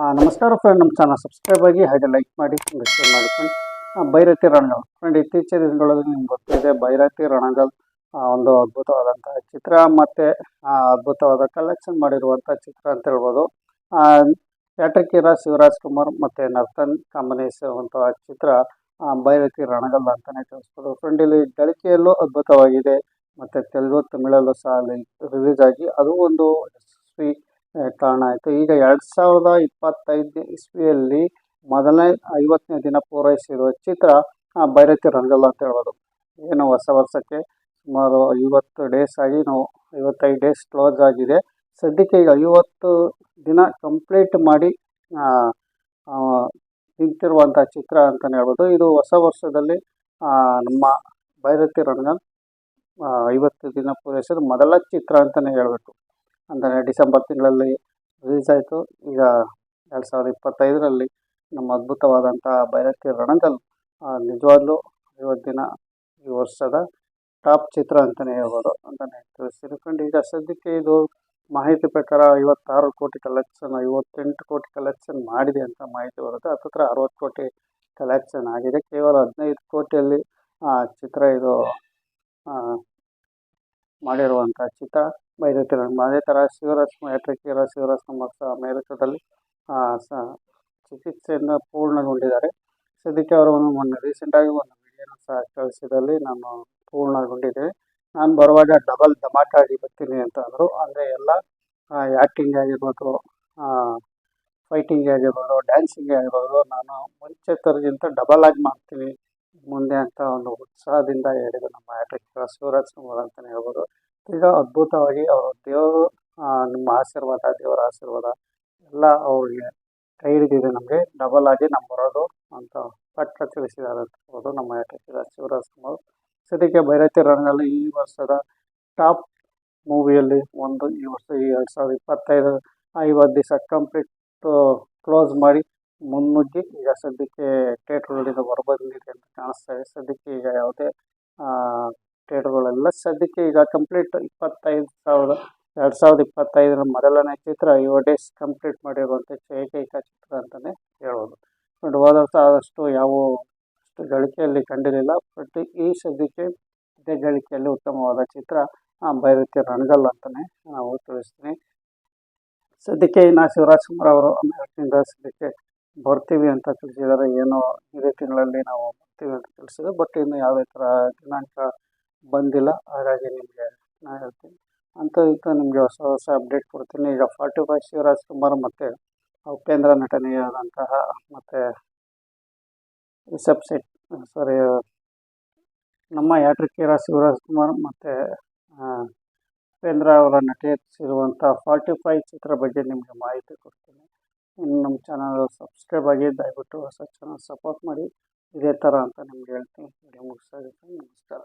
ನಮಸ್ಕಾರ ಫ್ರೆಂಡ್ ನಮ್ಮ channel subscribe ಆಗಿ ಹಾಗೆ ಲೈಕ್ ಮಾಡಿ ಶೇರ್ ಮಾಡಿ ಫ್ರೆಂಡ್ ಆ, ಭೈರತಿ ರಣಗಲ್ ಫ್ರೆಂಡ್ ಇತ್ತೀಚಿನ ದಿನಗಳಲ್ಲಿ ನಿಮ್ಗೆ ಗೊತ್ತಿದೆ ಭೈರತಿ ರಣಗಲ್ ಒಂದು ಅದ್ಭುತವಾದಂಥ ಚಿತ್ರ ಮತ್ತು ಅದ್ಭುತವಾದ ಕಲೆಕ್ಷನ್ ಮಾಡಿರುವಂಥ ಚಿತ್ರ ಅಂತ ಹೇಳ್ಬೋದು. ಯಾಟಕೀರ ಶಿವರಾಜ್ ಕುಮಾರ್ ಮತ್ತು ನರ್ತನ್ ಕಾಂಬಿನೇಷನ್ ಚಿತ್ರ ಆ, ಭೈರತಿ ರಣಗಲ್ ಅಂತಲೇ ತಿಳಿಸ್ಬೋದು. ಫ್ರೆಂಡ್ ಇಲ್ಲಿ ಗಳಿಕೆಯಲ್ಲೂ ಅದ್ಭುತವಾಗಿದೆ ಮತ್ತು ತೆಲುಗು ತಮಿಳಲ್ಲೂ ಸಹ ರಿಲೀಸ್ ಆಗಿ ಅದು ಒಂದು ಯಶಸ್ವಿ ಕಾರಣ ಆಯಿತು. ಈಗ ಎರಡು ಸಾವಿರದ ಇಪ್ಪತ್ತೈದು ಇಸ್ವಿಯಲ್ಲಿ ಮೊದಲನೇ ಐವತ್ತನೇ ದಿನ ಪೂರೈಸಿರುವ ಚಿತ್ರ ಭೈರತಿ ರಂಗಲ್ಲ ಅಂತ ಹೇಳ್ಬೋದು. ಏನು ಹೊಸ ವರ್ಷಕ್ಕೆ ಸುಮಾರು ಐವತ್ತು ಡೇಸ್ ಆಗಿ ನಾವು ಐವತ್ತೈದು ಡೇಸ್ ಕ್ಲೋಸ್ ಆಗಿದೆ. ಸದ್ಯಕ್ಕೆ ಈಗ ಐವತ್ತು ದಿನ ಕಂಪ್ಲೀಟ್ ಮಾಡಿ ನಿಂತಿರುವಂಥ ಚಿತ್ರ ಅಂತಲೇ ಹೇಳ್ಬೋದು. ಇದು ಹೊಸ ವರ್ಷದಲ್ಲಿ ನಮ್ಮ ಭೈರತಿ ರಂಗನ್ ಐವತ್ತು ದಿನ ಪೂರೈಸಿದ ಮೊದಲ ಚಿತ್ರ ಅಂತಲೇ ಹೇಳಬೇಕು. ಅಂದರೆ ಡಿಸೆಂಬರ್ ತಿಂಗಳಲ್ಲಿ ರಿಲೀಸ್ ಆಯಿತು. ಈಗ ಎರಡು ಸಾವಿರದ ಇಪ್ಪತ್ತೈದರಲ್ಲಿ ನಮ್ಮ ಅದ್ಭುತವಾದಂಥ ಬೈರತಿ ರಣಗಲ್ ನಿಜವಾಗ್ಲೂ ಇವತ್ತಿನ ಈ ವರ್ಷದ ಟಾಪ್ ಚಿತ್ರ ಅಂತಲೇ ಹೇಳ್ಬೋದು ಅಂತಲೇ ತಿಳಿಸ್ತೀನಿ ಫ್ರೆಂಡ್ ಈಗ ಸದ್ಯಕ್ಕೆ ಇದು ಮಾಹಿತಿ ಪ್ರಕಾರ ಐವತ್ತಾರು ಕೋಟಿ ಕಲೆಕ್ಷನ್ ಐವತ್ತೆಂಟು ಕೋಟಿ ಕಲೆಕ್ಷನ್ ಮಾಡಿದೆ ಅಂತ ಮಾಹಿತಿ ಬರುತ್ತೆ. ಹತ್ತತ್ರ ಅರವತ್ತು ಕೋಟಿ ಕಲೆಕ್ಷನ್ ಆಗಿದೆ. ಕೇವಲ ಹದಿನೈದು ಕೋಟಿಯಲ್ಲಿ ಆ, ಚಿತ್ರ ಇದು ಮಾಡಿರುವಂಥ ಚಿತ್ರ. ರಂಗ ಅದೇ ಥರ ಶಿವರಾಜ್ ಯಾತ್ರಿಕರ ಶಿವರಾಜ್ ಕುಮಾರ್ ಸಹ ಅಮೇರಿಕದಲ್ಲಿ ಆ, ಸ ಚಿಕಿತ್ಸೆಯಿಂದ ಪೂರ್ಣಗೊಂಡಿದ್ದಾರೆ. ಸದ್ಯಕ್ಕೆ ಅವರು ಒಂದು ಮೊನ್ನೆ ರೀಸೆಂಟಾಗಿ ಒಂದು ವಿಡಿಯೋನ ಸಹ ಕಳಿಸಿದಲ್ಲಿ ನಾನು ಪೂರ್ಣಗೊಂಡಿದ್ದೇವೆ ನಾನು ಬರುವಾಗ ಡಬಲ್ ಧಮಾಕ ಆಗಿ ಬರ್ತೀನಿ ಅಂತ ಅಂದರು. ಅಂದರೆ ಎಲ್ಲ ಆ್ಯಕ್ಟಿಂಗ್ ಆಗಿರ್ಬೋದು ಫೈಟಿಂಗ್ ಆಗಿರ್ಬೋದು ಡ್ಯಾನ್ಸಿಂಗ್ ಆಗಿರ್ಬೋದು ನಾನು ಮುಂಚೆ ಥರಗಿಂತ ಡಬಲ್ ಆಗಿ ಮಾಡ್ತೀನಿ. ಮುಂದೆ ಅಂತ ಒಂದು ಉತ್ಸಾಹದಿಂದ ಹೇಳಿದ್ರು ನಮ್ಮ ಆ್ಯಕ್ಟ್ರಿಕ್ ಶಿವರಾಜ್ ಕುಮಾರ್ ಅಂತಲೇ ಹೇಳ್ಬೋದು. ಈಗ ಅದ್ಭುತವಾಗಿ ಅವರು ದೇವರು ನಿಮ್ಮ ಆಶೀರ್ವಾದ, ದೇವರ ಆಶೀರ್ವಾದ ಎಲ್ಲ ಅವ್ರಿಗೆ ಕೈ ಹಿಡಿದಿದೆ ನಮಗೆ. ಡಬಲ್ ಆಗಿ ನಮ್ಮ ಬರೋದು ಅಂತ ಪಟ್ಟ ತಿಳಿಸಿದ್ದಾರೆ ಅಂತ ಹೇಳ್ಬೋದು. ನಮ್ಮ ಯಾತ್ರಿಕರ ಶಿವರಾಜ್ ಕುಮಾರ್ ಸದ್ಯಕ್ಕೆ ಭೈರತಿ ರಂಗಲ್ಲಿ ಈ ವರ್ಷದ ಟಾಪ್ ಮೂವಿಯಲ್ಲಿ ಒಂದು, ಈ ವರ್ಷ ಈ ಎರಡು ಸಾವಿರದ ಇಪ್ಪತ್ತೈದು, ಐವತ್ತು ದಿವಸ ಕಂಪ್ಲೀಟ್ ಕ್ಲೋಸ್ ಮಾಡಿ ಮುನ್ನುಗ್ಗಿ ಈಗ ಸದ್ಯಕ್ಕೆ ಥಿಯೇಟ್ರ್ಗಳಿಂದ ಹೊರಬಂದಿದೆ ಅಂತ ಕಾಣಿಸ್ತಾ ಇದೆ. ಸದ್ಯಕ್ಕೆ ಈಗ ಯಾವುದೇ ಥಿಯೇಟ್ರ್ಗಳೆಲ್ಲ ಸದ್ಯಕ್ಕೆ ಈಗ ಕಂಪ್ಲೀಟ್ ಇಪ್ಪತ್ತೈದು ಸಾವಿರದ ಎರಡು ಸಾವಿರದ ಇಪ್ಪತ್ತೈದರ ಮೊದಲನೇ ಚಿತ್ರ ಯುವ ಡೇಸ್ ಕಂಪ್ಲೀಟ್ ಮಾಡಿರುವಂಥ ಏಕೈಕ ಚಿತ್ರ ಅಂತಲೇ ಹೇಳ್ಬೋದು. ಬಟ್ ಹೋದ ಆದಷ್ಟು ಯಾವ ಅಷ್ಟು ಗಳಿಕೆಯಲ್ಲಿ ಕಂಡಿರಲಿಲ್ಲ ಬಟ್ ಈ ಸದ್ಯಕ್ಕೆ ಇದೇ ಗಳಿಕೆಯಲ್ಲಿ ಉತ್ತಮವಾದ ಚಿತ್ರ ಭೈರತಿ ರಣಗಲ್ ಅಂತಲೇ ನಾವು ತಿಳಿಸ್ತೀನಿ. ಸದ್ಯಕ್ಕೆ ಇನ್ನು ಶಿವರಾಜ್ ಕುಮಾರ್ ಅವರು ಅಮೆರಿಕದಿಂದ ಸದ್ಯಕ್ಕೆ ಬರ್ತೀವಿ ಅಂತ ತಿಳಿಸಿದ್ದಾರೆ. ಏನೋ ಇದೇ ತಿಂಗಳಲ್ಲಿ ನಾವು ಬರ್ತೀವಿ ಅಂತ ತಿಳಿಸಿದ್ರು ಬಟ್ ಇನ್ನು ಯಾವುದೇ ಥರ ದಿನಾಂಕ ಬಂದಿಲ್ಲ, ಹಾಗಾಗಿ ನಿಮಗೆ ನಾನು ಹೇಳ್ತೀನಿ. ಅಂತ ಇಂಥ ನಿಮಗೆ ಹೊಸ ಹೊಸ ಅಪ್ಡೇಟ್ ಕೊಡ್ತೀನಿ. ಈಗ ಫಾರ್ಟಿ ಫೈವ್ ಶಿವರಾಜ್ ಕುಮಾರ್ ಮತ್ತು ಉಪೇಂದ್ರ ನಟನೆಯಾದಂತಹ ಮತ್ತು ಶೆಟ್ ಸಾರಿ ನಮ್ಮ ಯಾಟ್ರಿಕೀರ ಶಿವರಾಜ್ ಕುಮಾರ್ ಮತ್ತು ಉಪೇಂದ್ರ ಅವರ ನಟಿಸಿರುವಂಥ ಫಾರ್ಟಿ ಫೈವ್ ಚಿತ್ರ ಬಗ್ಗೆ ನಿಮಗೆ ಮಾಹಿತಿ ಕೊಡ್ತೀನಿ. ಇನ್ನು ನಮ್ಮ ಚಾನಲ್ ಸಬ್ಸ್ಕ್ರೈಬ್ ಆಗಿ, ದಯವಿಟ್ಟು ಹೊಸ ಚಾನಲ್ ಸಪೋರ್ಟ್ ಮಾಡಿ. ಇದೇ ಥರ ಅಂತ ನಿಮ್ಗೆ ಹೇಳ್ತೀನಿ. ವಿಡಿಯೋ ಮುಗಿಸ್ತಾ ಇದ್ದೀನಿ. ನಮಸ್ಕಾರ.